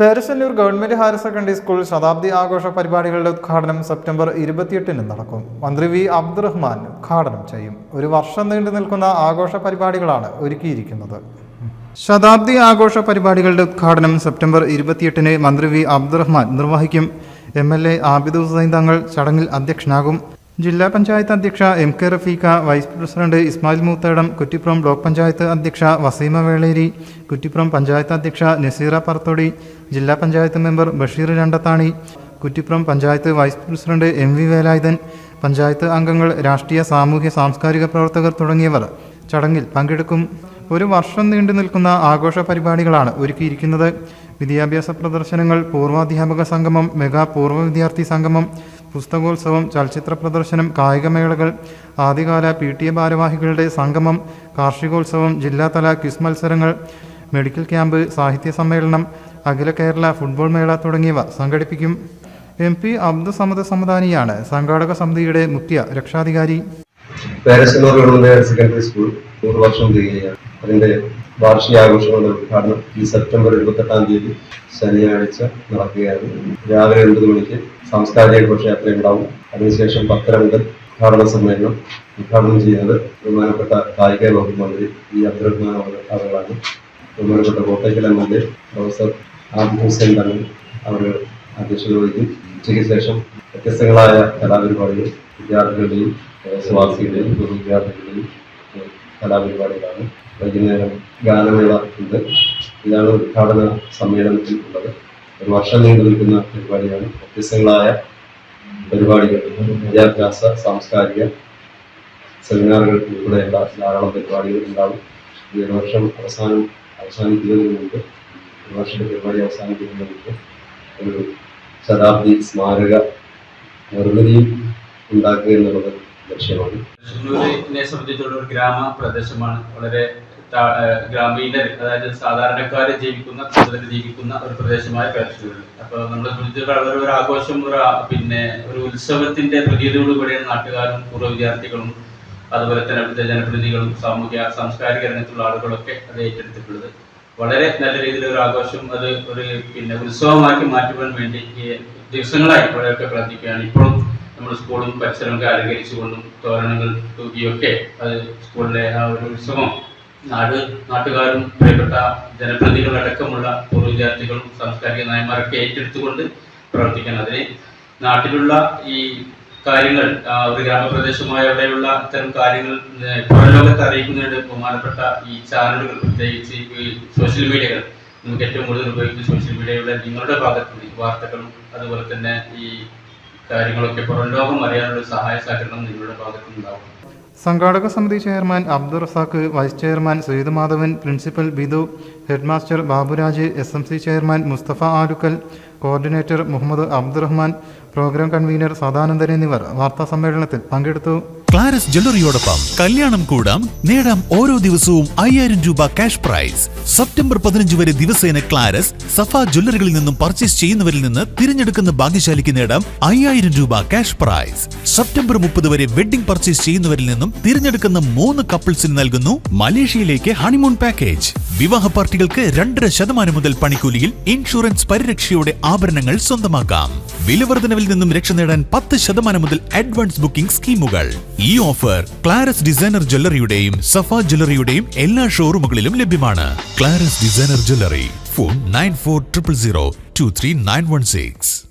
Perassannur government higher secondary school ശതാബ്ദി ആഘോഷ പരിപാടികളുടെ ഉദ്ഘാടനം സെപ്റ്റംബർ ഇരുപത്തിയെട്ടിന് നടക്കും. മന്ത്രി വി. അബ്ദുറഹ്മാൻ ഉദ്ഘാടനം ചെയ്യും. ഒരു വർഷം നീണ്ടു നിൽക്കുന്ന ആഘോഷ പരിപാടികളാണ് ഒരുക്കിയിരിക്കുന്നത്. ശതാബ്ദി ആഘോഷ പരിപാടികളുടെ ഉദ്ഘാടനം സെപ്റ്റംബർ ഇരുപത്തിയെട്ടിന് മന്ത്രി വി. അബ്ദുറഹ്മാൻ നിർവഹിക്കും. M L A Abid Hussain Thangal ചടങ്ങിൽ അധ്യക്ഷനാകും. ജില്ലാ പഞ്ചായത്ത് അധ്യക്ഷ M K Rafeeqa vice president Ismail Moothedam Kuttippuram block panchayat അധ്യക്ഷ വസീമ വേളേരി കുറ്റിപ്പുറം പഞ്ചായത്ത് അധ്യക്ഷ നസീറ പറത്തോടി ജില്ലാ panchayat member Basheer Randathani Kuttippuram panchayat vice president M V Velayudhan panchayat അംഗങ്ങൾ രാഷ്ട്രീയ സാമൂഹ്യ സാംസ്കാരിക പ്രവർത്തകർ തുടങ്ങിയവർ ചടങ്ങിൽ പങ്കെടുക്കും. ഒരു വർഷം നീണ്ടു നിൽക്കുന്ന ആഘോഷ പരിപാടികളാണ് ഒരുക്കിയിരിക്കുന്നത്. വിദ്യാഭ്യാസ പ്രദർശനങ്ങൾ പൂർവാധ്യാപക സംഗമം മെഗാ പൂർവ വിദ്യാർത്ഥി സംഗമം പുസ്തകോത്സവം ചലച്ചിത്ര പ്രദർശനം കായികമേളകൾ ആദ്യകാല പി ടി എ ഭാരവാഹികളുടെ സംഗമം കാർഷികോത്സവം ജില്ലാതല ക്വിസ് മത്സരങ്ങൾ മെഡിക്കൽ ക്യാമ്പ് സാഹിത്യ സമ്മേളനം അഖില കേരള ഫുട്ബോൾ മേള തുടങ്ങിയവ സംഘടിപ്പിക്കും. എം പി അബ്ദുസമദ് സമദാനിയാണ് സംഘാടക സമിതിയുടെ മുഖ്യ രക്ഷാധികാരി. പാരസിനോർ ഗവൺമെന്റ് സെക്കൻഡറി സ്കൂൾ നൂറ് വർഷം തികയാണ് അതിന്റെ വാർഷികാഘോഷങ്ങളുടെ ഉദ്ഘാടനം ഈ സെപ്റ്റംബർ ഇരുപത്തെട്ടാം തീയതി ശനിയാഴ്ച നടക്കുകയാണ്. രാവിലെ ഒൻപത് മണിക്ക് സാംസ്കാരിക ഘോഷയാത്ര ഉണ്ടാവും. അതിനുശേഷം പത്തര മുതൽ ഉദ്ഘാടന സമ്മേളനം ഉദ്ഘാടനം ചെയ്യുന്നത് ബഹുമാനപ്പെട്ട കായിക വകുപ്പ് മന്ത്രി ഈ അബ്ദുറഹ്മാൻ ആളുകളാണ് ബഹുമാനപ്പെട്ട Kottakkal M L A professor Abid Hussain അവർ അധ്യക്ഷത വഹിക്കും. ഉച്ചയ്ക്ക് ശേഷം വ്യത്യസ്തങ്ങളായ കലാപരിപാടികൾ വിദ്യാർത്ഥികളുടെയും പ്രദേശവാസികളുടെയും പൊതു വിദ്യാർത്ഥികളുടെയും കലാപരിപാടികളാണ്. വൈകുന്നേരം ഗാനമേള ഉണ്ട്. ഇതാണ് ഉദ്ഘാടന സമ്മേളനത്തിൽ ഉള്ളത്. ഒരു വർഷം നീണ്ടു നിൽക്കുന്ന പരിപാടിയാണ്. വ്യത്യസ്തങ്ങളായ പരിപാടികൾ വിദ്യാഭ്യാസ സാംസ്കാരിക സെമിനാറുകൾ ഉൾപ്പെടെയുള്ള ധാരാളം പരിപാടികൾ ഉണ്ടാവും. ഈ വർഷം അവസാനം അവസാനിക്കുന്നതിന് മുമ്പ് ഒരു വർഷത്തെ പരിപാടി ഒരു ശതാബ്ദി സ്മാരക നിർമ്മിതിയും ഉണ്ടാക്കുക എന്നുള്ളത് ലക്ഷ്യമാണ്. ഷുന്നൂരിനെ സംബന്ധിച്ചുള്ള ഒരു ഗ്രാമ പ്രദേശമാണ്. വളരെ ഗ്രാമീണ അതായത് സാധാരണക്കാർ ജീവിക്കുന്ന കൂടുതൽ ജീവിക്കുന്ന ഒരു പ്രദേശമായ പേരശ്ശൂർ അപ്പോൾ നമ്മളെ സംബന്ധിച്ചിടത്തോളം ഒരു ആഘോഷം ഒരു പിന്നെ ഒരു ഉത്സവത്തിന്റെ പ്രതീതിയോടുകൂടിയാണ് നാട്ടുകാരും പൂർവ വിദ്യാർത്ഥികളും അതുപോലെ തന്നെ അവിടുത്തെ ജനപ്രതിനിധികളും സാമൂഹ്യ സാംസ്കാരിക രംഗത്തുള്ള ആളുകളൊക്കെ അത് ഏറ്റെടുത്തിട്ടുള്ളത്. വളരെ നല്ല രീതിയിൽ ഒരു ആഘോഷം അത് ഒരു പിന്നെ ഉത്സവമാക്കി മാറ്റുവാൻ വേണ്ടി ദിവസങ്ങളായി ഇവിടെയൊക്കെ പ്രാർത്ഥിക്കുകയാണ്. ഇപ്പോഴും നമ്മൾ സ്കൂളും പരിസരമൊക്കെ അലങ്കരിച്ചുകൊണ്ടും തോരണങ്ങൾ തൂക്കിയൊക്കെ അത് സ്കൂളിലെ ആ ഒരു ഉത്സവം നാട് നാട്ടുകാരും പ്രിയപ്പെട്ട ജനപ്രതിനിധികളടക്കമുള്ള പൂർവ വിദ്യാർത്ഥികളും സാംസ്കാരിക നയന്മാരൊക്കെ ഏറ്റെടുത്തുകൊണ്ട് പ്രവർത്തിക്കാൻ അതിന് നാട്ടിലുള്ള ഈ കാര്യങ്ങൾ ഒരു ഗ്രാമപ്രദേശമായ അവിടെയുള്ള ഇത്തരം കാര്യങ്ങൾ പുറംലോകത്ത് പുറം ലോകത്ത് അറിയിക്കുന്നതിന് ബഹുമാനപ്പെട്ട ഈ ചാനലുകൾ പ്രത്യേകിച്ച് സോഷ്യൽ മീഡിയകൾ നമുക്ക് ഏറ്റവും കൂടുതൽ ഉപയോഗിക്കുന്ന സോഷ്യൽ മീഡിയയുടെ നിങ്ങളുടെ ഭാഗത്ത് നിന്ന് വാർത്തകളും അതുപോലെ തന്നെ ഈ കാര്യങ്ങളൊക്കെ പുറം ലോകം അറിയാനുള്ള സഹായ സഹകരണം നിങ്ങളുടെ ഭാഗത്ത് നിന്നുണ്ടാവും സംഘാടക സമിതി chairman Abdul Razak vice chairman Sayyid Madhavan principal Bidu headmaster Baburaj S M C chairman Mustafa Alukkal coordinator Muhammad Abdurahman program convener Sadanandan എന്നിവർ വാർത്താ സമ്മേളനത്തിൽ പങ്കെടുത്തു. ക്ലാരസ് ജ്വല്ലറിയോടൊപ്പം കല്യാണം കൂടാം. നേടാം ഓരോ ദിവസവും അയ്യായിരം രൂപ ക്യാഷ് പ്രൈസ്. സെപ്റ്റംബർ പതിനഞ്ച് വരെ ദിവസേന ക്ലാരസ്. സഫ ജ്വല്ലറികളിൽ നിന്നും പർച്ചേസ് ചെയ്യുന്നവരിൽ നിന്ന് തിരഞ്ഞെടുക്കുന്ന ഭാഗ്യശാലിക്ക് നേടാം അയ്യായിരം രൂപ ക്യാഷ് പ്രൈസ്. സെപ്റ്റംബർ മുപ്പത് വരെ വെഡിംഗ് പർച്ചേസ് ചെയ്യുന്നവരിൽ നിന്നും തിരഞ്ഞെടുക്കുന്ന മൂന്ന് കപ്പിൾസിന് നൽകുന്നു മലേഷ്യയിലേക്ക് ഹണിമൂൺ പാക്കേജ് വിവാഹ പാർട്ടികൾക്ക് രണ്ടര ശതമാനം മുതൽ പണിക്കൂലിയിൽ ഇൻഷുറൻസ് പരിരക്ഷയോടെ ആഭരണങ്ങൾ സ്വന്തമാക്കാം. വിലവർദ്ധനവിൽ നിന്നും രക്ഷ നേടാൻ പത്ത് ശതമാനം മുതൽ അഡ്വാൻസ് ബുക്കിംഗ് സ്കീമുകൾ. ഈ ഓഫർ ക്ലാരസ് ഡിസൈനർ ജ്വല്ലറിയുടെയും സഫ ജ്വല്ലറിയുടെയും എല്ലാ ഷോറൂമുകളിലും ലഭ്യമാണ്. Claras designer jewellery phone nine four triple zero two three nine one six.